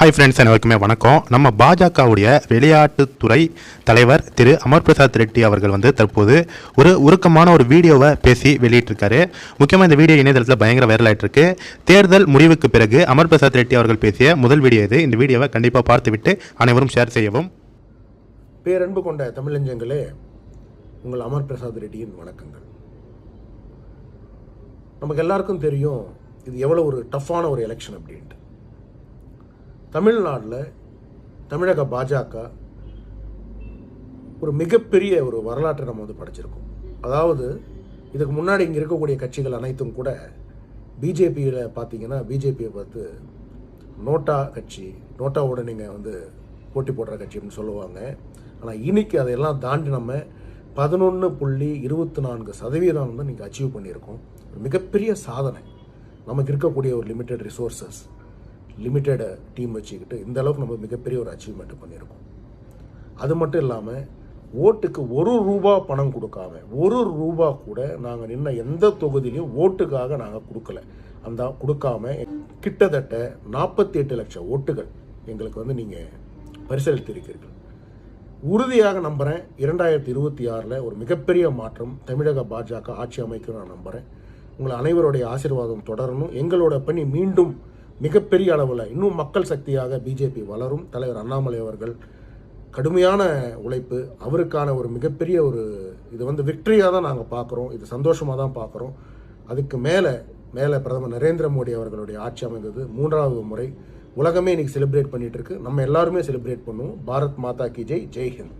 Hi friends அனைவருக்குமே வணக்கம். நம்ம பாஜகவுடைய விளையாட்டுத்துறை தலைவர் திரு அமர் பிரசாத் ரெட்டி அவர்கள் வந்து தற்போது ஒரு உருக்கமான ஒரு வீடியோவை பேசி வெளியிட்டிருக்காரு. முக்கியமாக இந்த வீடியோ இணையதளத்தில் பயங்கர வைரல் ஆயிட்டு தேர்தல் முடிவுக்கு பிறகு அமர் பிரசாத் ரெட்டி அவர்கள் பேசிய முதல் வீடியோ இது. இந்த வீடியோவை கண்டிப்பாக பார்த்துவிட்டு அனைவரும் ஷேர் செய்யவும். பேரன்பு கொண்ட தமிழஞ்சங்களே உங்கள் அமர் பிரசாத் ரெட்டியின் வணக்கங்கள். நமக்கு எல்லாருக்கும் தெரியும் இது எவ்வளோ ஒரு டஃப்பான ஒரு எலெக்ஷன் அப்படின்ட்டு. தமிழ்நாட்டில் தமிழக பாஜக ஒரு மிகப்பெரிய ஒரு வரலாற்றை நம்ம வந்து படைச்சிருக்கோம். அதாவது இதுக்கு முன்னாடி இங்கே இருக்கக்கூடிய கட்சிகள் அனைத்தும் கூட பிஜேபியில் பார்த்தீங்கன்னா பிஜேபியை பார்த்து நோட்டா கட்சி நோட்டாவோட நீங்கள் வந்து போட்டி போடுற கட்சி அப்படின்னு சொல்லுவாங்க. ஆனால் இன்னைக்கு அதையெல்லாம் தாண்டி நம்ம பதினொன்று புள்ளி இருபத்தி நான்கு சதவீதம் வந்து நீங்கள் அச்சீவ் பண்ணியிருக்கோம். ஒரு மிகப்பெரிய சாதனை. நமக்கு இருக்கக்கூடிய ஒரு லிமிட்டெட் ரிசோர்ஸஸ் லிமிட்டெட் டீம் வச்சுக்கிட்டு இந்த அளவுக்கு நம்ம மிகப்பெரிய ஒரு அச்சீவ்மெண்ட் பண்ணியிருக்கோம். அது மட்டும் இல்லாமல் ஓட்டுக்கு ஒரு ரூபா பணம் கொடுக்காம ஒரு ரூபா கூட நாங்கள் நின்ன எந்த தொகுதியிலையும் ஓட்டுக்காக நாங்கள் கொடுக்கல. அந்த கொடுக்காம கிட்டத்தட்ட நாற்பத்தி எட்டு லட்சம் ஓட்டுகள் எங்களுக்கு வந்து நீங்கள் பரிசளித்திருக்கிறீர்கள் உறுதியாக நம்புகிறேன் இரண்டாயிரத்தி இருபத்தி ஆறில் ஒரு மிகப்பெரிய மாற்றம் தமிழக பாஜக ஆட்சி அமைக்கும் நான் நம்புகிறேன் உங்களை அனைவருடைய ஆசீர்வாதம் தொடரணும். எங்களோட பணி மீண்டும் மிகப்பெரிய அளவில் இன்னும் மக்கள் சக்தியாக பிஜேபி வளரும். தலைவர் அண்ணாமலை அவர்கள் கடுமையான உழைப்பு அவருக்கான ஒரு மிகப்பெரிய ஒரு இது வந்து விக்டரியாக தான் நாங்கள் பார்க்குறோம் இது சந்தோஷமாக தான் பார்க்குறோம் அதுக்கு மேலே மேலே பிரதமர் நரேந்திர மோடி அவர்களுடைய ஆட்சி அமைந்தது மூன்றாவது முறை. உலகமே இன்னைக்கு செலிப்ரேட் பண்ணிகிட்டு இருக்கு. நம்ம எல்லாருமே செலிப்ரேட் பண்ணுவோம். பாரத் மாதா கி ஜெய். ஜெய் ஹிந்த்.